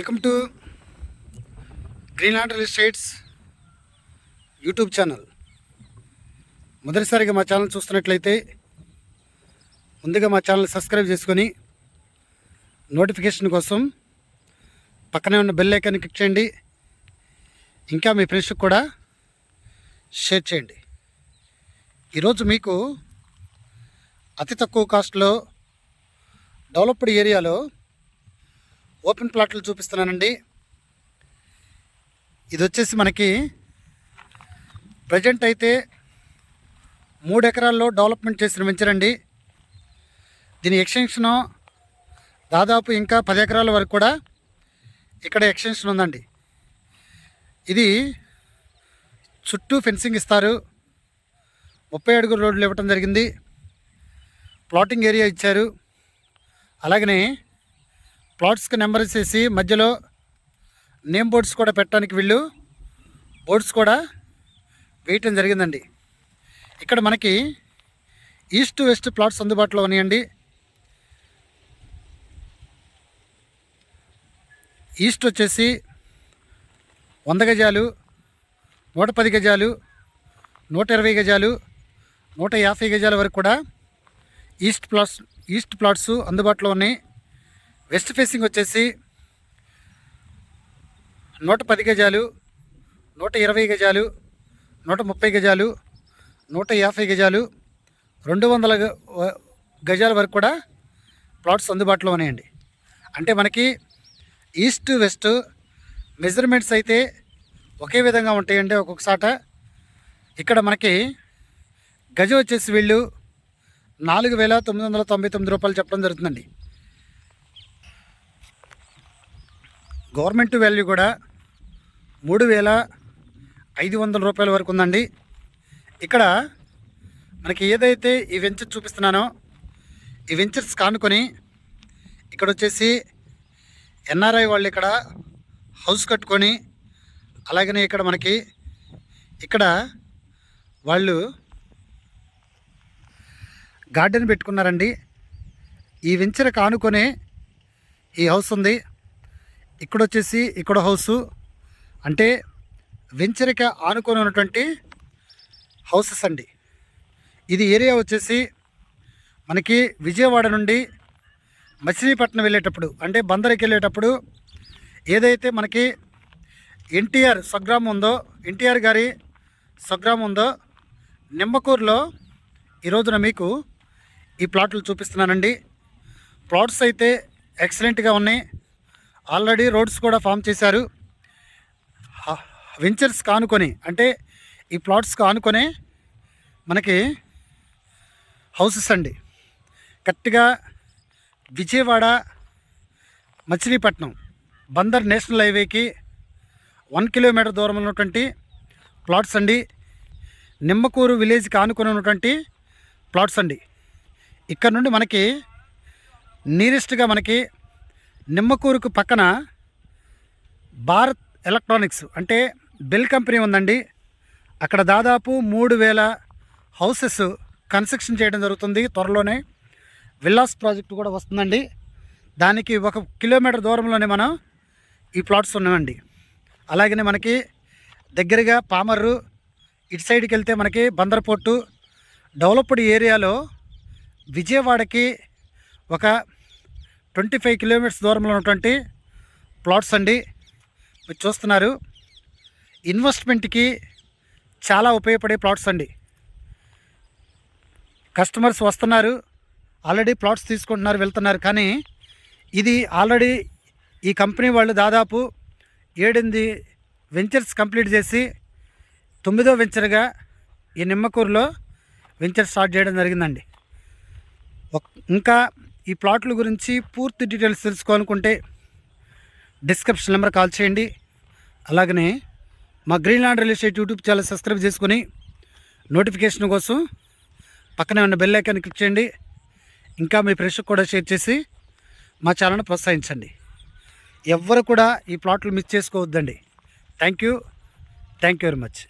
Welcome to green land real estates YouTube channel. మొదటిసారిగా మా channel చూస్తున్నట్లయితే ముందుగా మా ఛానల్ సబ్స్క్రైబ్ చేసుకొని నోటిఫికేషన్ కోసం పక్కనే ఉన్న బెల్ ఐకాన్ని క్లిక్ చేయండి. ఇంకా మీ ఫ్రెండ్స్కి కూడా షేర్ చేయండి. ఈరోజు మీకు అతి తక్కువ కాస్ట్లో డెవలప్డ్ ఏరియాలో ఓపెన్ ప్లాట్లు చూపిస్తున్నానండి. ఇది వచ్చేసి మనకి ప్రజెంట్ అయితే మూడు ఎకరాల్లో డెవలప్మెంట్ చేసిన వెంచరండి. దీని ఎక్స్టెన్షన్ దాదాపు ఇంకా పది ఎకరాల వరకు కూడా ఇక్కడ ఎక్స్టెన్షన్ ఉందండి. ఇది చుట్టూ ఫెన్సింగ్ ఇస్తారు. ముప్పై అడుగుల రోడ్లు ఇవ్వటం జరిగింది. ప్లాటింగ్ ఏరియా ఇచ్చారు. అలాగనే ప్లాట్స్కి నెంబర్ వేసేసి మధ్యలో నేమ్ బోర్డ్స్ కూడా పెట్టడానికి వీళ్ళు బోర్డ్స్ కూడా వేయటం జరిగిందండి. ఇక్కడ మనకి ఈస్ట్ వెస్ట్ ప్లాట్స్ అందుబాటులో ఉన్నాయండి. ఈస్ట్ వచ్చేసి వంద గజాలు నూట పది గజాలు నూట ఇరవై గజాలు నూట యాభై గజాల వరకు కూడా ఈస్ట్ ప్లాట్స్ ఈస్ట్ ప్లాట్స్ అందుబాటులో ఉన్నాయి. వెస్ట్ ఫేసింగ్ వచ్చేసి నూట పది గజాలు నూట ఇరవై గజాలు నూట ముప్పై గజాలు నూట యాభై గజాలు రెండు వందల గజాల వరకు కూడా ప్లాట్స్ అందుబాటులో ఉన్నాయండి. అంటే మనకి ఈస్ట్ వెస్ట్ మెజర్మెంట్స్ అయితే ఒకే విధంగా ఉంటాయండి ఒక్కొక్కసాట ఇక్కడ మనకి గజం వచ్చేసి వీళ్ళు నాలుగు వేల తొమ్మిది వందల తొంభై తొమ్మిది రూపాయలు చెప్పడం జరుగుతుందండి. గవర్నమెంట్ వాల్యూ కూడా మూడు వేల ఐదు వందల రూపాయల వరకు ఉందండి. ఇక్కడ మనకి ఏదైతే ఈ వెంచర్ చూపిస్తున్నానో ఈ వెంచర్స్ కానుకొని ఇక్కడ వచ్చేసి ఎన్ఆర్ఐ వాళ్ళు ఇక్కడ హౌస్ కట్టుకొని అలాగనే ఇక్కడ మనకి ఇక్కడ వాళ్ళు గార్డెన్ పెట్టుకున్నారండి. ఈ వెంచర్ కానుకొని ఈ హౌస్ ఉంది. ఇక్కడ వచ్చేసి ఇక్కడ హౌసు. అంటే వెంచరిక ఆనుకొని ఉన్నటువంటి హౌసెస్ అండి. ఇది ఏరియా వచ్చేసి మనకి విజయవాడ నుండి మచిలీపట్నం వెళ్ళేటప్పుడు అంటే బందరికి వెళ్ళేటప్పుడు ఏదైతే మనకి ఎన్టీఆర్ స్వగ్రామం ఉందో ఎన్టీఆర్ గారి స్వగ్రామం ఉందో నిమ్మకూరులో ఈరోజున మీకు ఈ ప్లాట్లు చూపిస్తున్నానండి. ప్లాట్స్ అయితే ఎక్సలెంట్గా ఉన్నాయి. ఆల్రెడీ రోడ్స్ కూడా ఫామ్ చేశారు. వెంచర్స్ కానుకొని అంటే ఈ ప్లాట్స్ కానుకొనే మనకి హౌసెస్ అండి. కరెక్ట్గా విజయవాడ మచిలీపట్నం బందర్ నేషనల్ హైవేకి వన్ కిలోమీటర్ దూరంలో ఉన్నటువంటి ప్లాట్స్ అండి. నిమ్మకూరు విలేజ్కి ఆనుకుని ఉన్నటువంటి ప్లాట్స్ అండి. ఇక్కడ నుండి మనకి నీరెస్ట్గా మనకి నిమ్మకూరుకు పక్కన భారత్ ఎలక్ట్రానిక్స్ అంటే బెల్ కంపెనీ ఉందండి. అక్కడ దాదాపు మూడు వేల హౌసెస్ కన్స్ట్రక్షన్ చేయడం జరుగుతుంది. త్వరలోనే విల్లాస్ ప్రాజెక్టు కూడా వస్తుందండి. దానికి ఒక కిలోమీటర్ దూరంలోనే మనం ఈ ప్లాట్స్ ఉన్నాయండి. అలాగనే మనకి దగ్గరగా పామర్రు ఇటు సైడ్కి వెళ్తే మనకి బందర్పోర్టు డెవలప్డ్ ఏరియాలో విజయవాడకి ఒక ట్వంటీ ఫైవ్ కిలోమీటర్స్ దూరంలో ఉన్నటువంటి ప్లాట్స్ అండి. మీరు చూస్తున్నారు. ఇన్వెస్ట్మెంట్కి చాలా ఉపయోగపడే ప్లాట్స్ అండి. కస్టమర్స్ వస్తున్నారు. ఆల్రెడీ ప్లాట్స్ తీసుకుంటున్నారు వెళ్తున్నారు. కానీ ఇది ఆల్రెడీ ఈ కంపెనీ వాళ్ళు దాదాపు ఏడెనిమిది వెంచర్స్ కంప్లీట్ చేసి తొమ్మిదో వెంచర్గా ఈ నిమ్మకూరులో వెంచర్ స్టార్ట్ చేయడం జరిగిందండి. ఇంకా ఈ ప్లాట్ల గురించి పూర్తి డీటెయిల్స్ తెలుసుకోవాలనుకుంటే డిస్క్రిప్షన్ నెంబర్ కాల్ చేయండి. అలాగనే మా green land real estate YouTube channel subscribe చేసుకొని నోటిఫికేషన్ కోసం పక్కనే ఉన్న బెల్ ఐకాన్ క్లిక్ చేయండి. ఇంకా మీ ఫ్రెండ్స్కి కూడా షేర్ చేసి మా ఛానల్ని ప్రోత్సహించండి. ఎవ్వరు కూడా ఈ ప్లాట్లు మిస్ చేసుకోవద్దండి. Thank you. Thank you very much.